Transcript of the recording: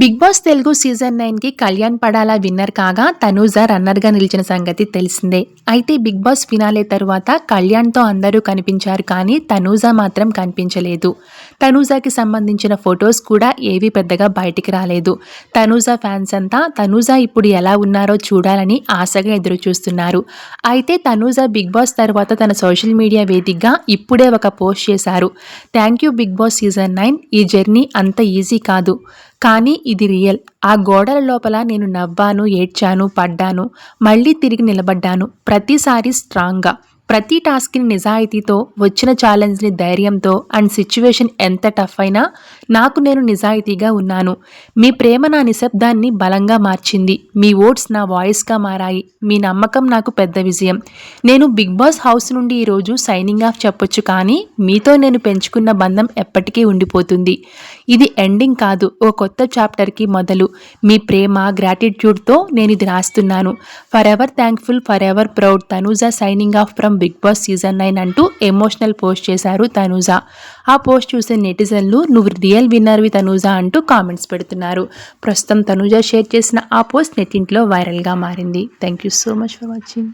Big boss Telugu season నైన్కి కళ్యాణ్ పడాలా winner కాగా తనూజ రన్నర్గా నిలిచిన సంగతి తెలిసిందే. అయితే బిగ్ బాస్ ఫినాలే తరువాత కళ్యాణ్తో అందరూ కనిపించారు కానీ తనూజ మాత్రం కనిపించలేదు. తనూజాకి సంబంధించిన ఫొటోస్ కూడా ఏవి పెద్దగా బయటికి రాలేదు. తనూజ ఫ్యాన్స్ అంతా తనూజ ఇప్పుడు ఎలా ఉన్నారో చూడాలని ఆశగా ఎదురు చూస్తున్నారు అయితే తనూజ బిగ్ బాస్ తర్వాత తన సోషల్ మీడియా వేదికగా ఇప్పుడే ఒక పోస్ట్ చేశారు. Thank you big boss season nine ఈ జర్నీ అంత ఈజీ కాదు. కానీ ఇది రియల్. ఆ గోడల లోపల నేను నవ్వాను ఏడ్చాను పడ్డాను మళ్ళీ తిరిగి నిలబడ్డాను ప్రతిసారి స్ట్రాంగ్గా. ప్రతి టాస్క్ని నిజాయితీతో వచ్చిన ఛాలెంజ్ని ధైర్యంతో అండ్ సిచ్యువేషన్ ఎంత టఫ్ అయినా నాకు నేను నిజాయితీగా ఉన్నాను. మీ ప్రేమ నా నిశ్శబ్దాన్ని బలంగా మార్చింది. మీ ఓట్స్ నా వాయిస్గా మారాయి. మీ నమ్మకం నాకు పెద్ద విజయం. నేను బిగ్ బాస్ హౌస్ నుండి ఈరోజు సైనింగ్ ఆఫ్ చెప్పొచ్చు కానీ మీతో నేను పెంచుకున్న బంధం ఎప్పటికీ ఉండిపోతుంది. ఇది ఎండింగ్ కాదు. ఓ కొత్త చాప్టర్కి మొదలు. మీ ప్రేమ గ్రాటిట్యూడ్తో నేను ఇది రాస్తున్నాను. Forever thankful forever proud Tanuja signing off from big boss season nine అంటూ ఎమోషనల్ పోస్ట్ చేశారు తనూజ. ఆ పోస్ట్ చూసే నెటిజన్లు నువ్వు రియల్ విన్నర్వి తనూజ అంటూ కామెంట్స్ పెడుతున్నారు. ప్రస్తుతం తనూజ షేర్ చేసిన ఆ పోస్ట్ నెట్టింట్లో వైరల్గా మారింది. Thank you so much for watching.